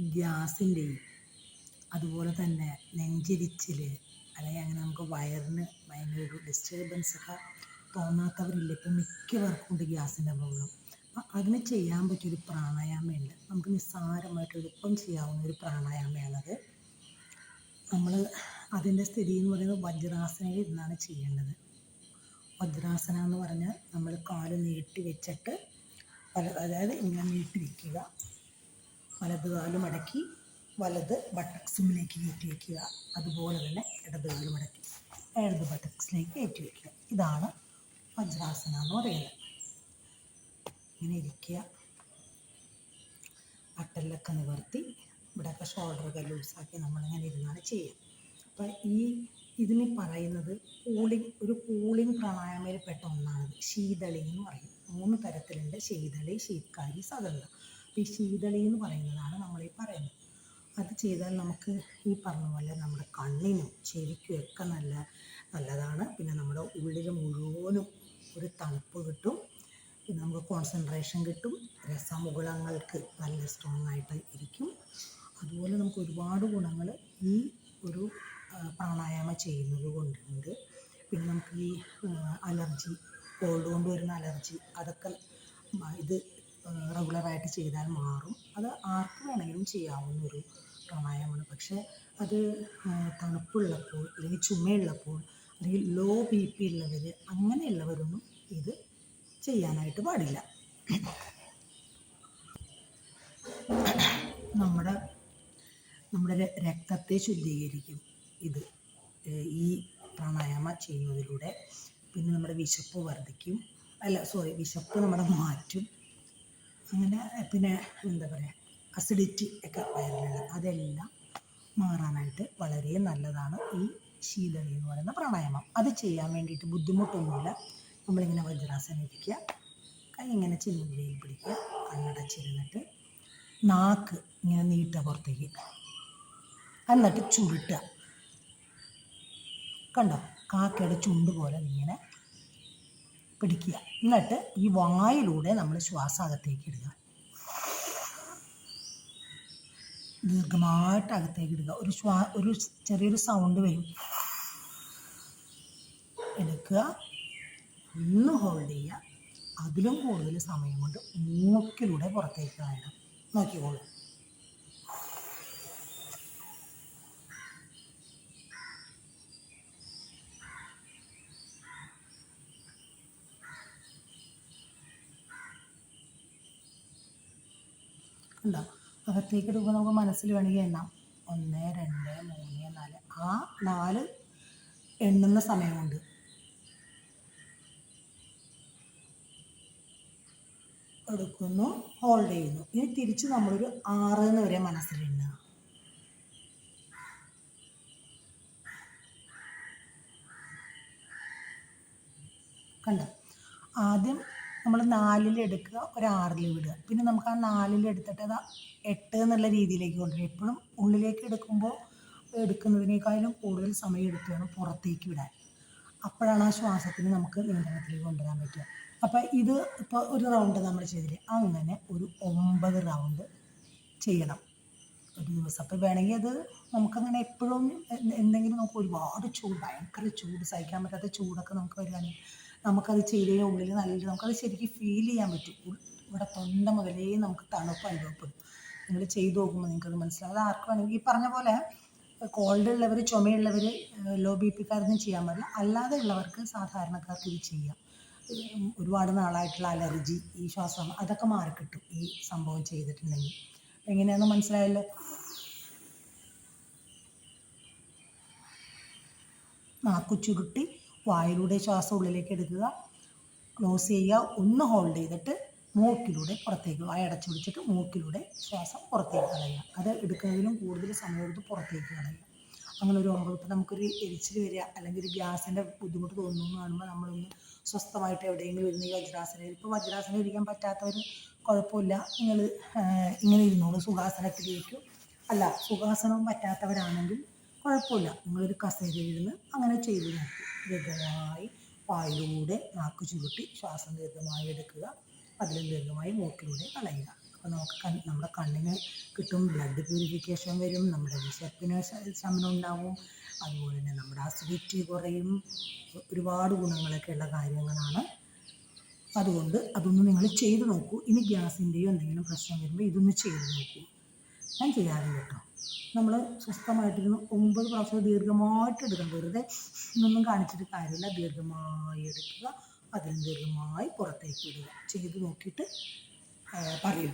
ഗ്യാസിന്റെയും അതുപോലെ തന്നെ നെഞ്ചിരിച്ചിൽ അല്ലെങ്കിൽ അങ്ങനെ നമുക്ക് വയറിന് ഭയങ്കര ഒരു ഡിസ്റ്റർബൻസ് ഒക്കെ തോന്നാത്തവരില്ല? ഇപ്പം മിക്കവർക്കും ഉണ്ട് ഗ്യാസിന്റെ പ്രോബ്ലം അപ്പം അതിന് ചെയ്യാൻ പറ്റിയൊരു പ്രാണായാമമുണ്ട്. നമുക്ക് നിസ്സാരമായിട്ട് എളുപ്പം ചെയ്യാവുന്ന ഒരു പ്രാണായാമമാണത്. നമ്മൾ അതിന്റെ സ്ഥിതി എന്ന് പറയുന്നത് വജ്രാസനയിൽ ഇരുന്നാണ് ചെയ്യേണ്ടത്. വജ്രാസന എന്ന് പറഞ്ഞാൽ നമ്മൾ കാൽ നീട്ടി വെച്ചിട്ട് അതായത് ഇങ്ങനെ നീട്ടി വയ്ക്കുക വലത് കാലും മടക്കി വലത് ബട്ടക്സിലേക്ക് കയറ്റി വയ്ക്കുക അതുപോലെ തന്നെ ഇടത് കാലും മടക്കി ഇടത് ബട്ടക്സിലേക്ക് കയറ്റി വയ്ക്കുക ഇതാണ് വജ്രാസന എന്ന് പറയുന്നത്. ഇങ്ങനെ ഇരിക്കുക. അട്ടലൊക്കെ നിവർത്തി ഇവിടെയൊക്കെ ഷോൾഡറൊക്കെ ലൂസാക്കി നമ്മളിങ്ങനെ ഇരുന്നാണ് ചെയ്യുക. അപ്പം ഈ ഇതിന് പറയുന്നത് കൂളിംഗ് ഒരു കൂളിംഗ് പ്രാണായാമയിൽ പെട്ട ഒന്നാണത് ശീതളി എന്ന് പറയും. മൂന്ന് തരത്തിലുണ്ട്. ശീതളി ശീത്കാരി സദന്ത. ഈ ശീതളി എന്ന് പറയുന്നതാണ് നമ്മൾ ഈ പറയുന്നത്. അത് ചെയ്താൽ നമുക്ക് ഈ പറഞ്ഞ പോലെ നമ്മുടെ കണ്ണിനും ചെവിക്കും ഒക്കെ നല്ല നല്ലതാണ്. പിന്നെ നമ്മുടെ ഉള്ളിൽ മുഴുവനും ഒരു തണുപ്പ് കിട്ടും. പിന്നെ നമുക്ക് കോൺസെൻട്രേഷൻ കിട്ടും. രസമുകുളങ്ങൾക്ക് നല്ല സ്ട്രോങ് ആയിട്ട് ഇരിക്കും. അതുപോലെ നമുക്ക് ഒരുപാട് ഗുണങ്ങൾ ഈ ഒരു പ്രാണായാമം ചെയ്യുന്നത് കൊണ്ടുണ്ട്. പിന്നെ നമുക്ക് ഈ അലർജി കോൾഡ് കൊണ്ട് വരുന്ന അലർജി അതൊക്കെ ഇത് റെഗുലറായിട്ട് ചെയ്താൽ മാറും. അത് ആർക്ക് വേണമെങ്കിലും ചെയ്യാവുന്ന ഒരു പ്രാണായാമമാണ്. പക്ഷേ അത് തണുപ്പുള്ളപ്പോൾ അല്ലെങ്കിൽ ചുമയുള്ളപ്പോൾ അല്ലെങ്കിൽ ലോ ബി പി ഉള്ളവർ അങ്ങനെയുള്ളവരൊന്നും ഇത് ചെയ്യാനായിട്ട് പാടില്ല. നമ്മുടെ നമ്മുടെ രക്തത്തെ ശുദ്ധീകരിക്കും ഇത്. ഈ പ്രാണായാമ ചെയ്യുന്നതിലൂടെ പിന്നെ നമ്മുടെ വിശപ്പ് വർദ്ധിക്കും. അല്ല സോറി വിശപ്പ് നമ്മുടെ മാറ്റും. അങ്ങനെ പിന്നെ എന്താ പറയുക അസിഡിറ്റി ഒക്കെ വയറിലുള്ള അതെല്ലാം മാറാനായിട്ട് വളരെ നല്ലതാണ് ഈ ശീതളി എന്ന് പറയുന്ന പ്രാണായാമം. അത് ചെയ്യാൻ വേണ്ടിയിട്ട് ബുദ്ധിമുട്ടൊന്നുമില്ല. നമ്മളിങ്ങനെ വജ്രാസനം ഇരിക്കുക കൈ ഇങ്ങനെ ചെല്ലുകയിൽ പിടിക്കുക കണ്ണടച്ചിരുന്നിട്ട് നാക്ക് ഇങ്ങനെ നീട്ട പുറത്തേക്ക് എന്നിട്ട് ചുരുട്ടുക. കണ്ടോ? കാക്കയുടെ ചുണ്ട് പോലെ ഇങ്ങനെ പിടിക്കുക. എന്നിട്ട് ഈ വായിലൂടെ നമ്മൾ ശ്വാസം അകത്തേക്ക് ഇടുക. ദീർഘമായിട്ട് അകത്തേക്ക് ഇടുക. ഒരു ശ്വാ ഒരു ചെറിയൊരു സൗണ്ട് വരും. എടുക്കുക. ഒന്ന് ഹോൾഡ് ചെയ്യുക. അതിലും കൂടുതൽ സമയം കൊണ്ട് മൂക്കിലൂടെ പുറത്തേക്ക് കളയണം നോക്കിക്കോളൂ. കണ്ടോ അകത്തേക്ക് എടുക്കുമ്പോൾ നമുക്ക് മനസ്സിൽ വേണമെങ്കിൽ എണ്ണാം. ഒന്ന് രണ്ട് മൂന്ന് നാല്. ആ നാല് എണ്ണുന്ന സമയമുണ്ട്. എടുക്കുന്നു ഹോൾഡ് ചെയ്യുന്നു. ഇനി തിരിച്ച് നമ്മളൊരു ആറ് എന്ന് വരെ മനസ്സിൽ എണ്ണുക. കണ്ടോ? ആദ്യം നമ്മൾ നാലിൽ എടുക്കുക ഒരു ആറിൽ വിടുക. പിന്നെ നമുക്ക് ആ നാലിൽ എടുത്തിട്ട് അത് എട്ട് എന്നുള്ള രീതിയിലേക്ക് കൊണ്ടുവരും എപ്പോഴും ഉള്ളിലേക്ക് എടുക്കുമ്പോൾ എടുക്കുന്നതിനേക്കാളും കൂടുതൽ സമയം എടുത്ത് വേണം പുറത്തേക്ക് വിടാൻ. അപ്പോഴാണ് ആ ശ്വാസത്തിന് നമുക്ക് നിയന്ത്രണത്തിലേക്ക് കൊണ്ടുവരാൻ പറ്റുക. അപ്പോൾ ഇത് ഇപ്പോൾ ഒരു റൗണ്ട് നമ്മൾ ചെയ്തില്ലേ? അങ്ങനെ ഒരു ഒമ്പത് റൗണ്ട് ചെയ്യണം ഒരു ദിവസം. അപ്പോൾ വേണമെങ്കിൽ അത് നമുക്കങ്ങനെ എപ്പോഴും എന്തെങ്കിലും നമുക്ക് ഒരുപാട് ചൂട് ഭയങ്കര ചൂട് സഹിക്കാൻ പറ്റാത്ത ചൂടൊക്കെ നമുക്ക് വരികയാണെങ്കിൽ നമുക്കത് ചെയ്തതിന് ഉള്ളിൽ നല്ല നമുക്കത് ശരിക്കും ഫീൽ ചെയ്യാൻ പറ്റും. ഇവിടെ തൊണ്ട മുതലേ നമുക്ക് തണുപ്പ് അനുഭവപ്പെടും. നിങ്ങൾ ചെയ്തു നോക്കുമ്പോൾ നിങ്ങൾക്കത് മനസ്സിലാവും. അത് ആർക്ക് വേണമെങ്കിൽ ഈ പറഞ്ഞ പോലെ കോൾഡ് ഉള്ളവർ ചുമയുള്ളവർ ലോ ബി പിക്കാരൊന്നും ചെയ്യാൻ പാടില്ല. അല്ലാതെ ഉള്ളവർക്ക് സാധാരണക്കാർക്ക് ഇത് ചെയ്യാം. ഒരുപാട് നാളായിട്ടുള്ള അലർജി ഈ ശ്വാസം അതൊക്കെ മാറിക്കിട്ടും ഈ സംഭവം ചെയ്തിട്ടുണ്ടെങ്കിൽ. എങ്ങനെയാണെന്ന് മനസ്സിലായല്ലോ? നാക്കു വായിലൂടെ ശ്വാസം ഉള്ളിലേക്ക് എടുക്കുക. ക്ലോസ് ചെയ്യുക. ഒന്ന് ഹോൾഡ് ചെയ്തിട്ട് മൂക്കിലൂടെ പുറത്തേക്ക് വായ അടച്ചു പിടിച്ചിട്ട് മൂക്കിലൂടെ ശ്വാസം പുറത്തേക്ക് കളയുക. അത് എടുക്കുന്നതിലും കൂടുതൽ സമയം എടുത്ത് പുറത്തേക്ക് കളയുക. അങ്ങനെ ഒരു ഒമ്പത് ഇപ്പം നമുക്കൊരു എരിച്ചിൽ വരിക അല്ലെങ്കിൽ ഒരു ഗ്യാസിന്റെ ബുദ്ധിമുട്ട് തോന്നുന്നു കാണുമ്പോൾ നമ്മളൊന്ന് സ്വസ്ഥമായിട്ട് എവിടെയെങ്കിലും ഇരുന്ന് ഈ വജ്രാസനം ഇപ്പോൾ വജ്രാസനം ഇരിക്കാൻ പറ്റാത്തവർ കുഴപ്പമില്ല. നിങ്ങൾ ഇങ്ങനെ ഇരുന്നോളൂ. സുഖാസനത്തിലേക്കും. അല്ല സുഖാസനവും പറ്റാത്തവരാണെങ്കിൽ കുഴപ്പമില്ല. നിങ്ങളൊരു കസേരയിരുന്ന് അങ്ങനെ ചെയ്ത് നോക്കി. ലഘുവായി വായിലൂടെ നാക്ക് ചുരുട്ടി ശ്വാസം ദീർഘമായി എടുക്കുക. അതിൽ ദീർഘമായി മൂക്കിലൂടെ കളയുക. അപ്പോൾ നമുക്ക് കൺ നമ്മുടെ കണ്ണിന് കിട്ടും ബ്ലഡ് പ്യൂരിഫിക്കേഷൻ വരും നമ്മുടെ വിശപ്പിന് ശമനം ഉണ്ടാവും. അതുപോലെ തന്നെ നമ്മുടെ അസിഡിറ്റി കുറയും. ഒരുപാട് ഗുണങ്ങളൊക്കെ ഉള്ള കാര്യങ്ങളാണ്. അതുകൊണ്ട് അതൊന്ന് നിങ്ങൾ ചെയ്ത് നോക്കൂ. ഇനി ഗ്യാസിന്റെയോ എന്തെങ്കിലും പ്രശ്നം വരുമ്പോൾ ഇതൊന്ന് ചെയ്ത് നോക്കൂ. ഞാൻ ചെയ്യാറുണ്ട് കേട്ടോ. നമ്മൾ സ്വസ്ഥമായിട്ടിരുന്ന് ഒമ്പത് പ്രാവശ്യം ദീർഘമായിട്ട് എടുക്കണം. വെറുതെ ഒന്നും കാണിച്ചിട്ട് കാര്യമില്ല. ദീർഘമായി എടുക്കുക. അതിന് ദീർഘമായി പുറത്തേക്ക് ഇടുക. ചെയ്ത് നോക്കിയിട്ട് പറയുക. പറയൂ